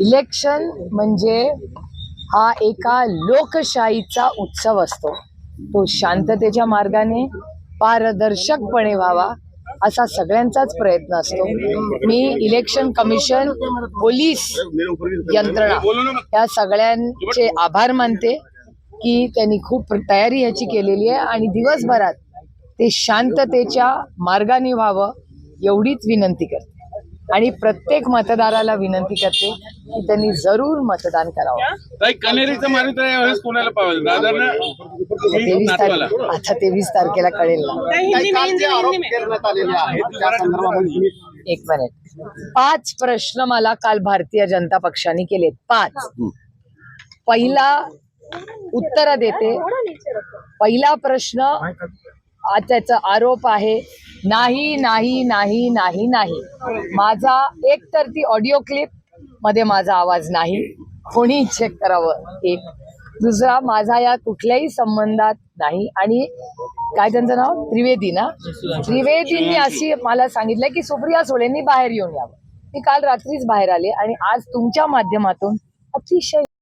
Election म्हणजे हा एका लोकशाहीचा उत्सव असतो. तो शांततेच्या मार्गाने पारदर्शकपणे व्हावा असा सगळ्यांचाच प्रयत्न असतो. मी इलेक्शन कमिशन पोलीस यंत्रणा या सगळ्यांचे आभार मानते की त्यांनी खूप तयारी ह्याची केलेली आहे आणि दिवसभरात ते शांततेच्या मार्गाने व्हावं एवढीच विनंती करते. आणि प्रत्येक मतदाराला विनंती करते की त्यांनी जरूर मतदान करावं. कनेरीचं यावेळेस कोणाला तेवीस आता तेवीस तारखेला कळेल ना. काल जे आरोप करण्यात आलेले आहेत त्या संदर्भामध्ये तुम्ही एक मिनिट पाच प्रश्न मला काल भारतीय जनता पक्षाने केलेत. पाच. पहिला उत्तर देते. पहिला प्रश्न त्याचा आरोप आहे. नाही नाही नाही नाही नाही. माझा एक तर ती ऑडिओ क्लिपमध्ये माझा आवाज नाही. कोणी चेक करावं? एक. दुसरा माझा या कुठल्याही संबंधात नाही. आणि काय त्यांचं नाव? त्रिवेदी ना? त्रिवेदींनी अशी मला सांगितलं की सुप्रिया सुळेंनी बाहेर येऊन यावं. मी काल रात्रीच बाहेर आले आणि आज तुमच्या माध्यमातून अतिशय